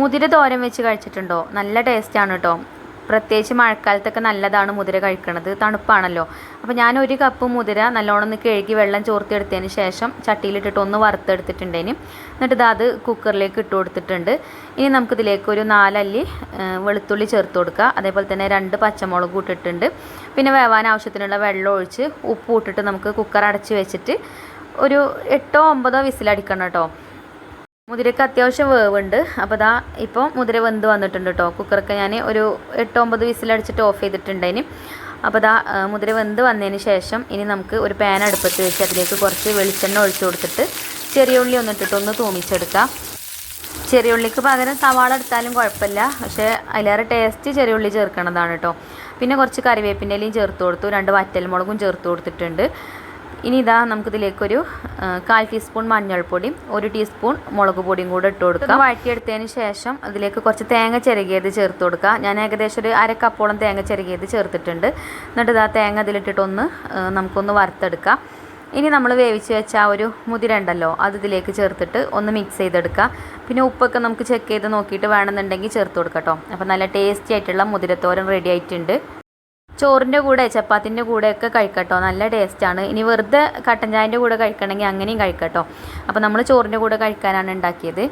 മുതിര തോരൻ വെച്ച് കഴിച്ചിട്ടുണ്ടോ? നല്ല ടേസ്റ്റാണ് കേട്ടോ പ്രത്യേകിച്ച് മഴക്കാലത്തൊക്കെ നല്ലതാണ് മുതിര കഴിക്കണത്. തണുപ്പാണല്ലോ. അപ്പോൾ ഞാൻ ഒരു കപ്പ് മുതിര നല്ലോണം ഒന്ന് കഴുകി വെള്ളം ചോർത്തിയെടുത്തതിന് ശേഷം ചട്ടിയിലിട്ടിട്ട് ഒന്ന് വറുത്തെടുത്തിട്ടുണ്ടേനും. എന്നിട്ട് അത് കുക്കറിലേക്ക് ഇട്ട് കൊടുത്തിട്ടുണ്ട്. ഇനി നമുക്കിതിലേക്ക് ഒരു നാലല്ലി വെളുത്തുള്ളി ചേർത്ത് കൊടുക്കുക അതേപോലെ തന്നെ രണ്ട് പച്ചമുളക് ഇട്ടിട്ടുണ്ട് പിന്നെ വേവാൻ ആവശ്യത്തിനുള്ള വെള്ളം ഒഴിച്ച് ഉപ്പ് ഇട്ടിട്ട് നമുക്ക് കുക്കർ അടച്ച് വെച്ചിട്ട് ഒരു എട്ടോ ഒമ്പതോ വിസിലടിക്കണം കേട്ടോ മുതിരക്ക് അത്യാവശ്യം വേവുണ്ട്. അപ്പോൾ ദാ ഇപ്പോൾ മുതിര വെന്ത് വന്നിട്ടുണ്ട് കേട്ടോ കുക്കറൊക്കെ ഞാൻ ഒരു എട്ട് ഒമ്പത് വിസിലടിച്ചിട്ട് ഓഫ് ചെയ്തിട്ടുണ്ടതിന് അപ്പോൾ ആ, മുതിര വെന്ത് വന്നതിന് ശേഷം ഇനി നമുക്ക് ഒരു പാൻ അടുപ്പത്ത് വെച്ച് അതിലേക്ക് കുറച്ച് വെളിച്ചെണ്ണ ഒഴിച്ചു കൊടുത്തിട്ട് ചെറിയ ഉള്ളി ഒന്നിട്ടിട്ട് ഒന്ന് തൂമിച്ചെടുക്കാം. ചെറിയ ഉള്ളിക്ക് പകരം സവാള എടുത്താലും കുഴപ്പമില്ല. പക്ഷേ അതിലേറെ ടേസ്റ്റ് ചെറിയ ഉള്ളി ചേർക്കണതാണ് കേട്ടോ പിന്നെ കുറച്ച് കറിവേപ്പിന്റെ ഇലയും ചേർത്ത് കൊടുത്തു. രണ്ട് വറ്റൽമുളകും ചേർത്ത് കൊടുത്തിട്ടുണ്ട്. ഇനി ഇതാ നമുക്കിതിലേക്കൊരു കാൽ ടീസ്പൂൺ മഞ്ഞൾപ്പൊടിയും ഒരു ടീസ്പൂൺ മുളക് പൊടിയും കൂടെ ഇട്ട് കൊടുക്കുക വഴറ്റിയെടുത്തതിന് ശേഷം അതിലേക്ക് കുറച്ച് തേങ്ങ ചിരകിയത് ചേർത്ത് കൊടുക്കുക ഞാൻ ഏകദേശം ഒരു അര കപ്പോളം തേങ്ങ ചിരകിയത് ചേർത്തിട്ടുണ്ട്. എന്നിട്ട് ഇതാ തേങ്ങ അതിലിട്ടിട്ടൊന്ന് നമുക്കൊന്ന് വറുത്തെടുക്കാം. ഇനി നമ്മൾ വേവിച്ച് വെച്ച ആ ഒരു മുതിരണ്ടല്ലോ അത് ഇതിലേക്ക് ചേർത്തിട്ട് ഒന്ന് മിക്സ് ചെയ്തെടുക്കുക പിന്നെ ഉപ്പൊക്കെ നമുക്ക് ചെക്ക് ചെയ്ത് നോക്കിയിട്ട് വേണമെന്നുണ്ടെങ്കിൽ ചേർത്ത് കൊടുക്കാം കേട്ടോ. അപ്പോൾ നല്ല ടേസ്റ്റി ആയിട്ടുള്ള മുതിരത്തോരൻ റെഡി ആയിട്ടുണ്ട്. ചോറിന്റെ കൂടെ ചപ്പാത്തിന്റെ കൂടെയൊക്കെ കഴിക്കട്ടോ. നല്ല ടേസ്റ്റാണ് ഇനി വെറുതെ കട്ടൻ ചായന്റെ കൂടെ കഴിക്കണമെങ്കിൽ അങ്ങനെയും കഴിക്കട്ടോ. അപ്പോൾ നമ്മൾ ചോറിന്റെ കൂടെ കഴിക്കാനാണ് ഉണ്ടാക്കിയത്.